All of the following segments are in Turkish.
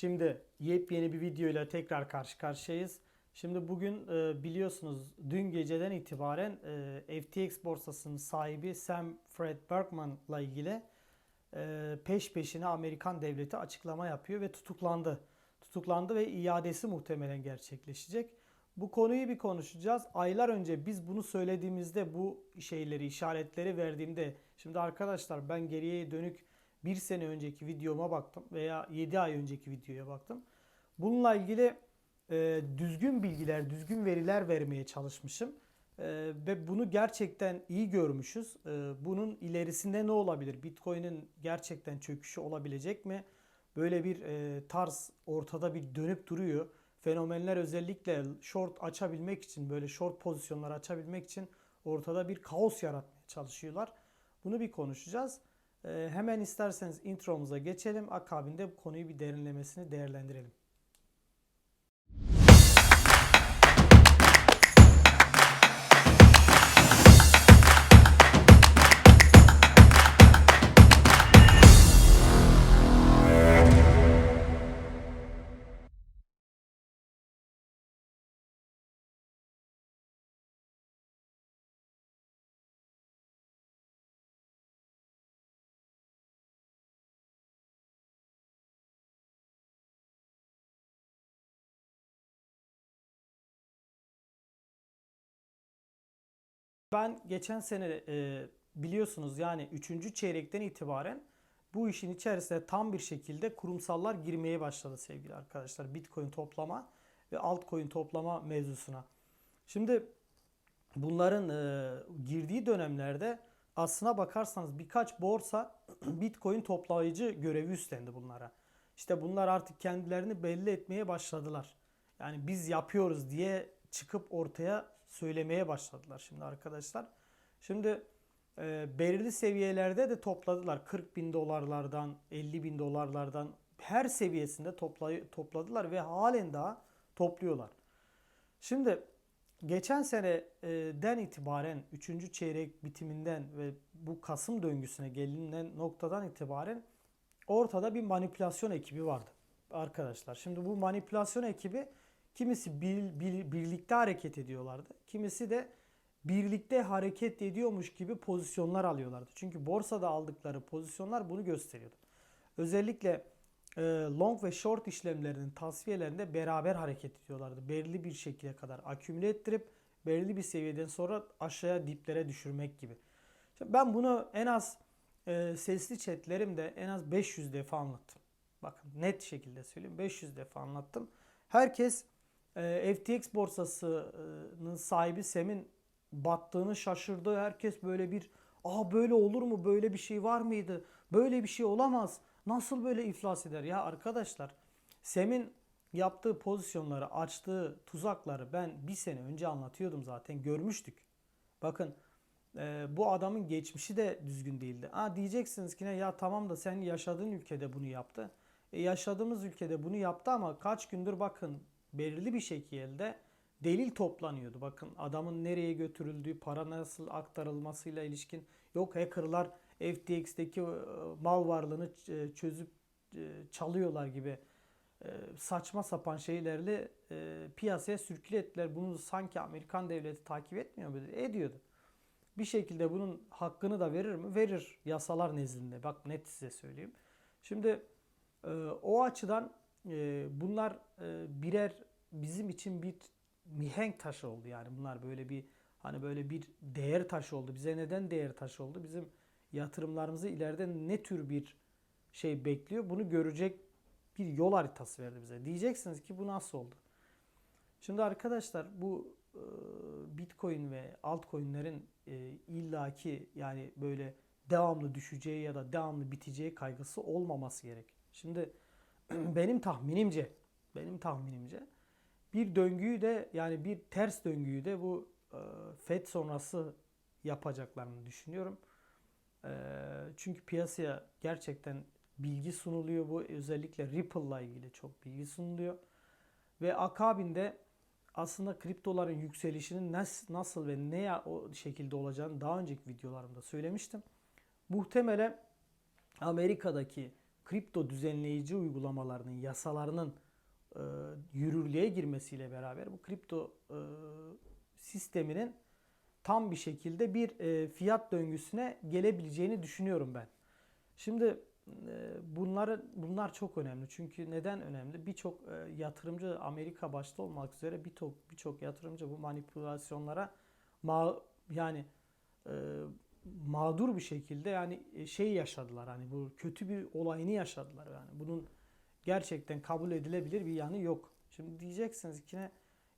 Şimdi yepyeni bir videoyla tekrar karşı karşıyayız. Şimdi bugün e, biliyorsunuz dün geceden itibaren e, FTX borsasının sahibi Sam Fred Bergman'la ilgili e, peş peşine Amerikan devleti açıklama yapıyor ve tutuklandı. Tutuklandı ve iadesi muhtemelen gerçekleşecek. Bu konuyu bir konuşacağız. Aylar önce biz bunu söylediğimizde bu şeyleri, işaretleri verdiğimde şimdi arkadaşlar ben geriye dönük bir sene önceki videoma baktım veya 7 ay önceki videoya baktım. Bununla ilgili e, düzgün bilgiler, düzgün veriler vermeye çalışmışım. E, ve bunu gerçekten iyi görmüşüz. E, bunun ilerisinde ne olabilir? Bitcoin'in gerçekten çöküşü olabilecek mi? Böyle bir e, tarz ortada bir dönüp duruyor. Fenomenler özellikle short açabilmek için, böyle short pozisyonlar açabilmek için ortada bir kaos yaratmaya çalışıyorlar. Bunu bir konuşacağız. E, hemen isterseniz intromuza geçelim. Akabinde bu konuyu bir derinlemesine değerlendirelim. Ben geçen sene e, biliyorsunuz yani 3. çeyrekten itibaren bu işin içerisine tam bir şekilde kurumsallar girmeye başladı sevgili arkadaşlar. Bitcoin toplama ve altcoin toplama mevzusuna. Şimdi bunların e, girdiği dönemlerde aslına bakarsanız birkaç borsa Bitcoin toplayıcı görevi üstlendi bunlara. İşte bunlar artık kendilerini belli etmeye başladılar. Yani biz yapıyoruz diye çıkıp ortaya söylemeye başladılar şimdi arkadaşlar. Şimdi e, belirli seviyelerde de topladılar. 40 bin dolarlardan, 50 bin dolarlardan her seviyesinde toplay- topladılar ve halen daha topluyorlar. Şimdi geçen seneden itibaren 3. çeyrek bitiminden ve bu Kasım döngüsüne gelinen noktadan itibaren ortada bir manipülasyon ekibi vardı arkadaşlar. Şimdi bu manipülasyon ekibi kimisi bir, bir- birlikte hareket ediyorlardı. Kimisi de birlikte hareket ediyormuş gibi pozisyonlar alıyorlardı. Çünkü borsada aldıkları pozisyonlar bunu gösteriyordu. Özellikle e, long ve short işlemlerinin tasfiyelerinde beraber hareket ediyorlardı. Belirli bir şekilde kadar akümüle ettirip belirli bir seviyeden sonra aşağıya diplere düşürmek gibi. Şimdi ben bunu en az e, sesli chatlerimde en az 500 defa anlattım. Bakın net şekilde söyleyeyim 500 defa anlattım. Herkes e, FTX borsasının sahibi Sem'in battığını şaşırdı. Herkes böyle bir Aa böyle olur mu? Böyle bir şey var mıydı? Böyle bir şey olamaz. Nasıl böyle iflas eder? Ya arkadaşlar Sem'in yaptığı pozisyonları, açtığı tuzakları ben bir sene önce anlatıyordum zaten. Görmüştük. Bakın e, bu adamın geçmişi de düzgün değildi. Ha diyeceksiniz ki ne ya tamam da sen yaşadığın ülkede bunu yaptı. E, yaşadığımız ülkede bunu yaptı ama kaç gündür bakın belirli bir şekilde delil toplanıyordu. Bakın adamın nereye götürüldüğü, para nasıl aktarılmasıyla ilişkin yok hackerlar FTX'teki e, mal varlığını ç- çözüp e, çalıyorlar gibi e, saçma sapan şeylerle e, piyasaya sürküle ettiler. Bunu sanki Amerikan devleti takip etmiyor mu? Ediyordu. Bir şekilde bunun hakkını da verir mi? Verir yasalar nezdinde. Bak net size söyleyeyim. Şimdi e, o açıdan bunlar birer bizim için bir mihenk taşı oldu yani bunlar böyle bir hani böyle bir değer taşı oldu. Bize neden değer taşı oldu? Bizim yatırımlarımızı ileride ne tür bir şey bekliyor? Bunu görecek bir yol haritası verdi bize. Diyeceksiniz ki bu nasıl oldu? Şimdi arkadaşlar bu Bitcoin ve altcoin'lerin e, illaki yani böyle devamlı düşeceği ya da devamlı biteceği kaygısı olmaması gerek. Şimdi benim tahminimce benim tahminimce bir döngüyü de yani bir ters döngüyü de bu e, FED sonrası yapacaklarını düşünüyorum. E, çünkü piyasaya gerçekten bilgi sunuluyor. Bu özellikle Ripple'la ilgili çok bilgi sunuluyor. Ve akabinde aslında kriptoların yükselişinin nas- nasıl ve ne o şekilde olacağını daha önceki videolarımda söylemiştim. Muhtemelen Amerika'daki kripto düzenleyici uygulamalarının yasalarının e, yürürlüğe girmesiyle beraber bu kripto e, sisteminin tam bir şekilde bir e, fiyat döngüsüne gelebileceğini düşünüyorum ben. Şimdi e, bunları bunlar çok önemli. Çünkü neden önemli? Birçok e, yatırımcı Amerika başta olmak üzere birçok birçok yatırımcı bu manipülasyonlara ma yani e, mağdur bir şekilde yani şey yaşadılar. Hani bu kötü bir olayını yaşadılar yani. Bunun gerçekten kabul edilebilir bir yanı yok. Şimdi diyeceksiniz ki ne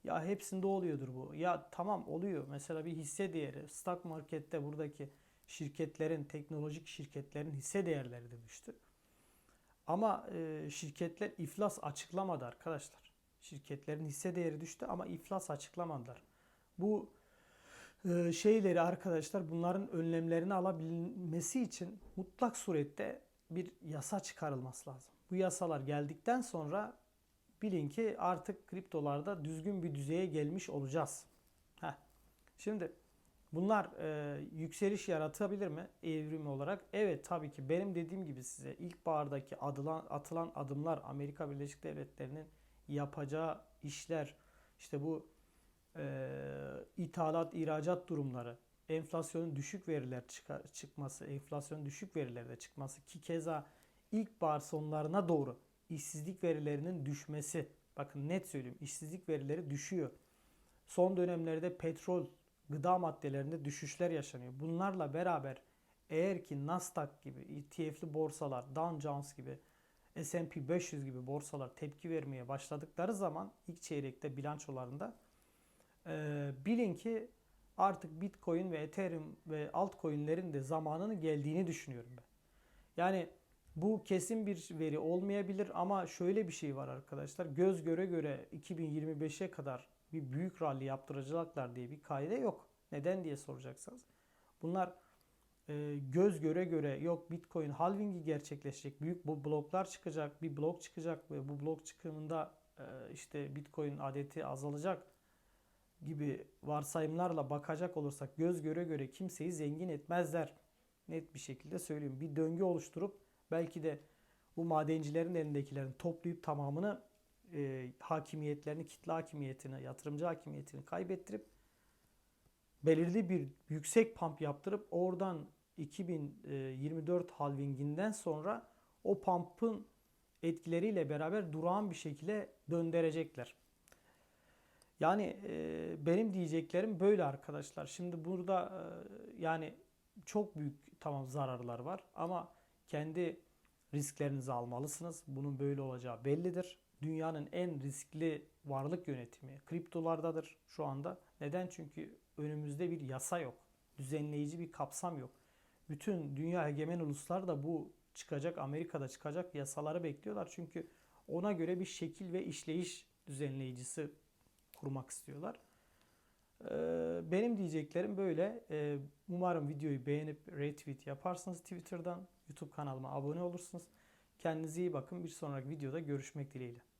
ya hepsinde oluyordur bu. Ya tamam oluyor. Mesela bir hisse değeri stock markette buradaki şirketlerin, teknolojik şirketlerin hisse değerleri de düştü. Ama e, şirketler iflas açıklamadı arkadaşlar. Şirketlerin hisse değeri düştü ama iflas açıklamadılar. Bu şeyleri arkadaşlar bunların önlemlerini alabilmesi için mutlak surette bir yasa çıkarılması lazım. Bu yasalar geldikten sonra bilin ki artık kriptolarda düzgün bir düzeye gelmiş olacağız. Heh. Şimdi bunlar e, yükseliş yaratabilir mi evrim olarak? Evet tabii ki benim dediğim gibi size ilkbahardaki adılan, atılan adımlar Amerika Birleşik Devletleri'nin yapacağı işler işte bu ithalat ihracat durumları enflasyonun düşük veriler çıkar, çıkması enflasyonun düşük verilerde çıkması ki keza ilkbahar sonlarına doğru işsizlik verilerinin düşmesi. Bakın net söyleyeyim işsizlik verileri düşüyor. Son dönemlerde petrol, gıda maddelerinde düşüşler yaşanıyor. Bunlarla beraber eğer ki Nasdaq gibi ETF'li borsalar, Dow Jones gibi, S&P 500 gibi borsalar tepki vermeye başladıkları zaman ilk çeyrekte bilançolarında e, bilin ki artık Bitcoin ve Ethereum ve altcoin'lerin de zamanının geldiğini düşünüyorum ben. Yani bu kesin bir veri olmayabilir ama şöyle bir şey var arkadaşlar. Göz göre göre 2025'e kadar bir büyük rally yaptıracaklar diye bir kaide yok. Neden diye soracaksınız. Bunlar e, göz göre göre yok Bitcoin halvingi gerçekleşecek. Büyük bu bloklar çıkacak. Bir blok çıkacak ve bu blok çıkımında e, işte Bitcoin adeti azalacak gibi varsayımlarla bakacak olursak göz göre göre kimseyi zengin etmezler. Net bir şekilde söyleyeyim. Bir döngü oluşturup belki de bu madencilerin elindekilerin toplayıp tamamını e, hakimiyetlerini, kitle hakimiyetini, yatırımcı hakimiyetini kaybettirip belirli bir yüksek pump yaptırıp oradan 2024 halvinginden sonra o pump'ın etkileriyle beraber durağan bir şekilde döndürecekler. Yani e, benim diyeceklerim böyle arkadaşlar. Şimdi burada e, yani çok büyük tamam zararlar var ama kendi risklerinizi almalısınız. Bunun böyle olacağı bellidir. Dünyanın en riskli varlık yönetimi kriptolardadır şu anda. Neden? Çünkü önümüzde bir yasa yok. Düzenleyici bir kapsam yok. Bütün dünya egemen uluslar da bu çıkacak, Amerika'da çıkacak yasaları bekliyorlar. Çünkü ona göre bir şekil ve işleyiş düzenleyicisi kurmak istiyorlar. Ee, benim diyeceklerim böyle. Ee, umarım videoyu beğenip retweet yaparsınız Twitter'dan. YouTube kanalıma abone olursunuz. Kendinize iyi bakın. Bir sonraki videoda görüşmek dileğiyle.